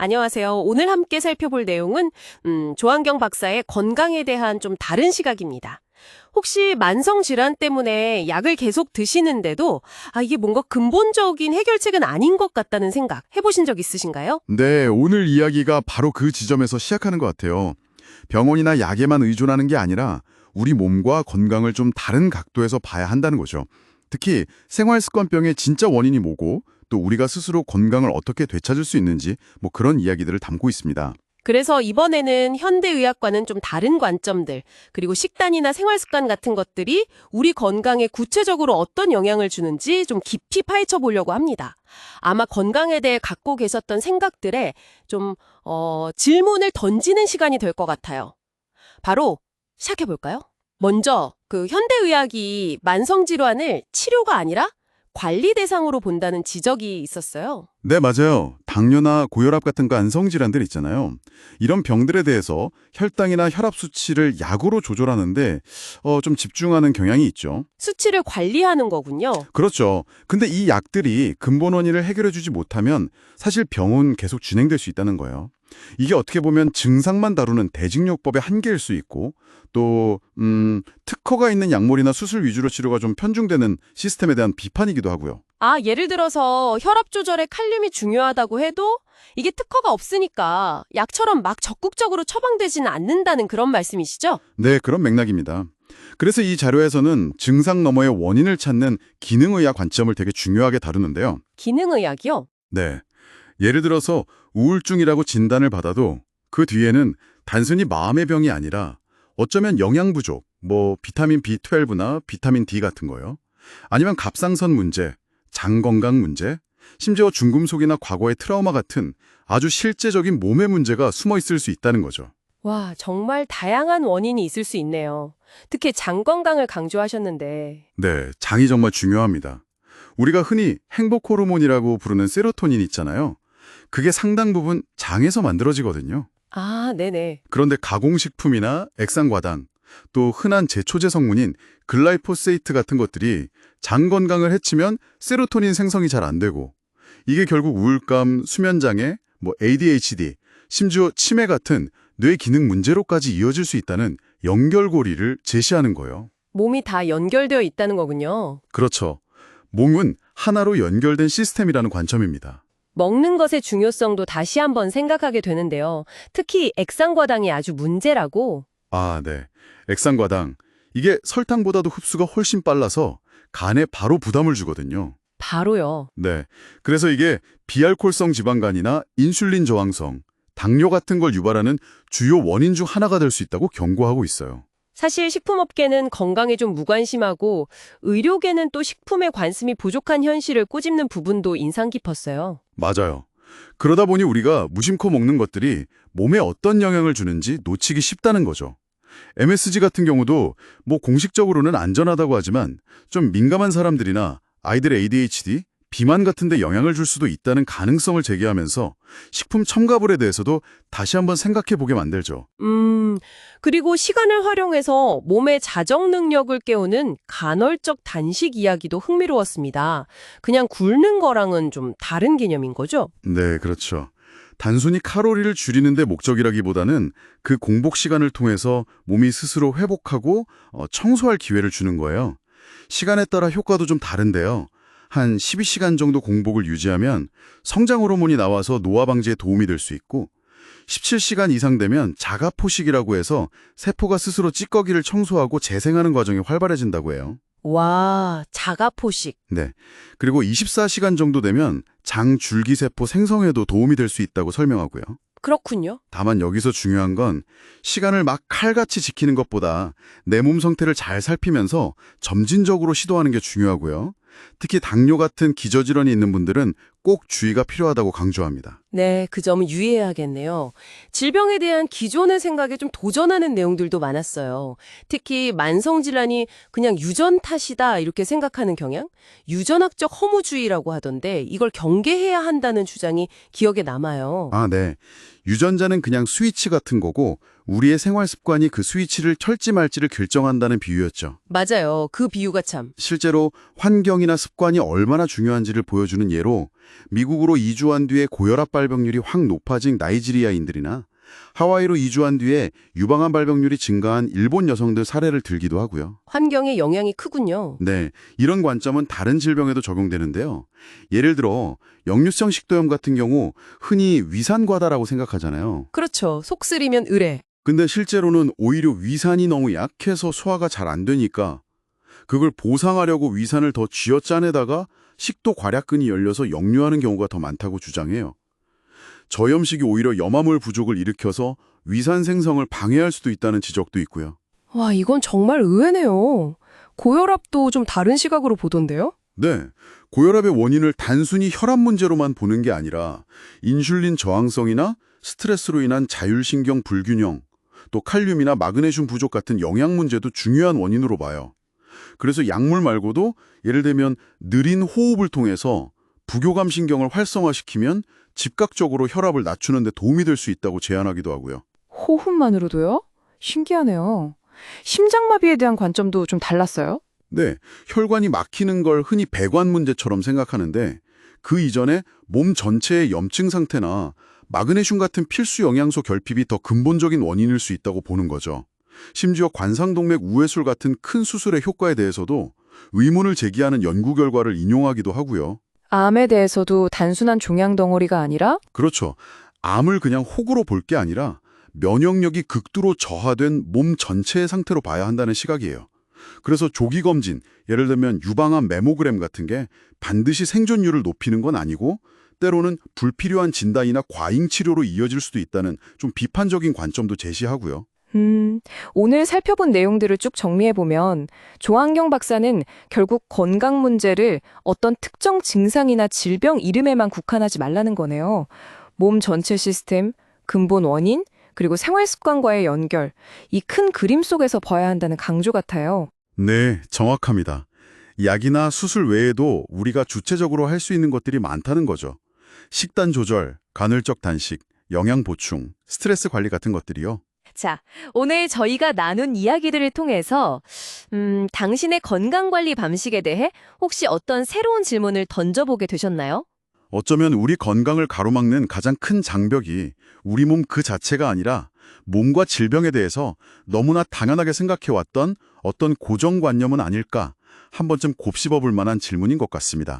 안녕하세요. 오늘 함께 살펴볼 내용은 음, 조한경 박사의 건강에 대한 좀 다른 시각입니다. 혹시 만성 질환 때문에 약을 계속 드시는데도 아 이게 뭔가 근본적인 해결책은 아닌 것 같다는 생각 해보신 적 있으신가요? 네, 오늘 이야기가 바로 그 지점에서 시작하는 것 같아요. 병원이나 약에만 의존하는 게 아니라 우리 몸과 건강을 좀 다른 각도에서 봐야 한다는 거죠. 특히 생활습관병의 진짜 원인이 뭐고 또 우리가 스스로 건강을 어떻게 되찾을 수 있는지 뭐 그런 이야기들을 담고 있습니다. 그래서 이번에는 현대의학과는 좀 다른 관점들, 그리고 식단이나 생활습관 같은 것들이 우리 건강에 구체적으로 어떤 영향을 주는지 좀 깊이 파헤쳐 보려고 합니다. 아마 건강에 대해 갖고 계셨던 생각들에 좀, 어, 질문을 던지는 시간이 될 것 같아요. 바로 시작해 볼까요? 먼저, 그 현대의학이 만성질환을 치료가 아니라 관리 대상으로 본다는 지적이 있었어요. 네, 맞아요. 당뇨나 고혈압 같은 만성 질환들 있잖아요. 이런 병들에 대해서 혈당이나 혈압 수치를 약으로 조절하는데 어, 좀 집중하는 경향이 있죠. 수치를 관리하는 거군요. 그렇죠. 근데 이 약들이 근본 원인을 해결해 주지 못하면 사실 병은 계속 진행될 수 있다는 거예요. 이게 어떻게 보면 증상만 다루는 대증요법의 한계일 수 있고 또 음, 특허가 있는 약물이나 수술 위주로 치료가 좀 편중되는 시스템에 대한 비판이기도 하고요. 아, 예를 들어서 혈압 조절에 칼륨이 중요하다고 해도 이게 특허가 없으니까 약처럼 막 적극적으로 처방되지는 않는다는 그런 말씀이시죠? 네, 그런 맥락입니다. 그래서 이 자료에서는 증상 너머의 원인을 찾는 기능의학 관점을 되게 중요하게 다루는데요. 기능의학이요? 네. 예를 들어서 우울증이라고 진단을 받아도 그 뒤에는 단순히 마음의 병이 아니라 어쩌면 영양 부족, 뭐 비타민 B12나 비타민 D 같은 거요. 아니면 갑상선 문제, 장 건강 문제, 심지어 중금속이나 과거의 트라우마 같은 아주 실제적인 몸의 문제가 숨어 있을 수 있다는 거죠. 와, 정말 다양한 원인이 있을 수 있네요. 특히 장 건강을 강조하셨는데. 네, 장이 정말 중요합니다. 우리가 흔히 행복 호르몬이라고 부르는 세로토닌 있잖아요. 그게 상당 부분 장에서 만들어지거든요. 아, 네네. 그런데 가공식품이나 액상과당, 또 흔한 제초제 성분인 글라이포세이트 같은 것들이 장 건강을 해치면 세로토닌 생성이 잘 안 되고 이게 결국 우울감, 수면장애, 뭐 ADHD, 심지어 치매 같은 뇌 기능 문제로까지 이어질 수 있다는 연결고리를 제시하는 거예요. 몸이 다 연결되어 있다는 거군요. 그렇죠. 몸은 하나로 연결된 시스템이라는 관점입니다. 먹는 것의 중요성도 다시 한번 생각하게 되는데요. 특히 액상과당이 아주 문제라고. 아, 네. 액상과당. 이게 설탕보다도 흡수가 훨씬 빨라서 간에 바로 부담을 주거든요. 바로요. 네. 그래서 이게 비알콜성 지방간이나 인슐린 저항성, 당뇨 같은 걸 유발하는 주요 원인 중 하나가 될 수 있다고 경고하고 있어요. 사실 식품업계는 건강에 좀 무관심하고 의료계는 또 식품에 관심이 부족한 현실을 꼬집는 부분도 인상 깊었어요. 맞아요. 그러다 보니 우리가 무심코 먹는 것들이 몸에 어떤 영향을 주는지 놓치기 쉽다는 거죠. MSG 같은 경우도 뭐 공식적으로는 안전하다고 하지만 좀 민감한 사람들이나 아이들의 ADHD, 비만 같은 데 영향을 줄 수도 있다는 가능성을 제기하면서 식품 첨가물에 대해서도 다시 한번 생각해 보게 만들죠. 음, 그리고 시간을 활용해서 몸의 자정 능력을 깨우는 간헐적 단식 이야기도 흥미로웠습니다. 그냥 굶는 거랑은 좀 다른 개념인 거죠? 네, 그렇죠. 단순히 칼로리를 줄이는 데 목적이라기보다는 그 공복 시간을 통해서 몸이 스스로 회복하고 어, 청소할 기회를 주는 거예요. 시간에 따라 효과도 좀 다른데요. 한 12시간 정도 공복을 유지하면 성장 호르몬이 나와서 노화 방지에 도움이 될 수 있고 17시간 이상 되면 자가 포식이라고 해서 세포가 스스로 찌꺼기를 청소하고 재생하는 과정이 활발해진다고 해요. 와, 자가포식. 네. 그리고 24시간 정도 되면 장 줄기세포 생성에도 도움이 될 수 있다고 설명하고요. 그렇군요. 다만 여기서 중요한 건 시간을 막 칼같이 지키는 것보다 내 몸 상태를 잘 살피면서 점진적으로 시도하는 게 중요하고요. 특히 당뇨 같은 기저질환이 있는 분들은 꼭 주의가 필요하다고 강조합니다. 네, 그 점은 유의해야겠네요. 질병에 대한 기존의 생각에 좀 도전하는 내용들도 많았어요. 특히 만성질환이 그냥 유전 탓이다 이렇게 생각하는 경향? 유전학적 허무주의라고 하던데 이걸 경계해야 한다는 주장이 기억에 남아요. 아, 네. 유전자는 그냥 스위치 같은 거고 우리의 생활 습관이 그 스위치를 켤지 말지를 결정한다는 비유였죠. 맞아요. 그 비유가 참. 실제로 환경이나 습관이 얼마나 중요한지를 보여주는 예로 미국으로 이주한 뒤에 고혈압 발병률이 확 높아진 나이지리아인들이나 하와이로 이주한 뒤에 유방암 발병률이 증가한 일본 여성들 사례를 들기도 하고요. 환경의 영향이 크군요. 네, 이런 관점은 다른 질병에도 적용되는데요. 예를 들어 역류성 식도염 같은 경우 흔히 위산과다라고 생각하잖아요. 그렇죠. 속 쓰리면 의뢰. 근데 실제로는 오히려 위산이 너무 약해서 소화가 잘 안 되니까 그걸 보상하려고 위산을 더 쥐어짜내다가 식도 괄약근이 열려서 역류하는 경우가 더 많다고 주장해요. 저염식이 오히려 염화물 부족을 일으켜서 위산 생성을 방해할 수도 있다는 지적도 있고요. 와, 이건 정말 의외네요. 고혈압도 좀 다른 시각으로 보던데요? 네, 고혈압의 원인을 단순히 혈압 문제로만 보는 게 아니라 인슐린 저항성이나 스트레스로 인한 자율신경 불균형, 또 칼륨이나 마그네슘 부족 같은 영양 문제도 중요한 원인으로 봐요. 그래서 약물 말고도 예를 들면 느린 호흡을 통해서 부교감 신경을 활성화시키면 즉각적으로 혈압을 낮추는 데 도움이 될 수 있다고 제안하기도 하고요. 호흡만으로도요? 신기하네요. 심장마비에 대한 관점도 좀 달랐어요? 네, 혈관이 막히는 걸 흔히 배관 문제처럼 생각하는데 그 이전에 몸 전체의 염증 상태나 마그네슘 같은 필수 영양소 결핍이 더 근본적인 원인일 수 있다고 보는 거죠. 심지어 관상동맥 우회술 같은 큰 수술의 효과에 대해서도 의문을 제기하는 연구 결과를 인용하기도 하고요. 암에 대해서도 단순한 종양 덩어리가 아니라 그렇죠. 암을 그냥 혹으로 볼 게 아니라 면역력이 극도로 저하된 몸 전체의 상태로 봐야 한다는 시각이에요. 그래서 조기 검진, 예를 들면 유방암 메모그램 같은 게 반드시 생존율을 높이는 건 아니고 때로는 불필요한 진단이나 과잉 치료로 이어질 수도 있다는 좀 비판적인 관점도 제시하고요. 음, 오늘 살펴본 내용들을 쭉 정리해보면 조한경 박사는 결국 건강 문제를 어떤 특정 증상이나 질병 이름에만 국한하지 말라는 거네요. 몸 전체 시스템, 근본 원인, 그리고 생활 습관과의 연결, 이 큰 그림 속에서 봐야 한다는 강조 같아요. 네, 정확합니다. 약이나 수술 외에도 우리가 주체적으로 할 수 있는 것들이 많다는 거죠. 식단 조절, 간헐적 단식, 영양 보충, 스트레스 관리 같은 것들이요. 자, 오늘 저희가 나눈 이야기들을 통해서 음, 당신의 건강관리 방식에 대해 혹시 어떤 새로운 질문을 던져보게 되셨나요? 어쩌면 우리 건강을 가로막는 가장 큰 장벽이 우리 몸 그 자체가 아니라 몸과 질병에 대해서 너무나 당연하게 생각해왔던 어떤 고정관념은 아닐까 한 번쯤 곱씹어 볼 만한 질문인 것 같습니다.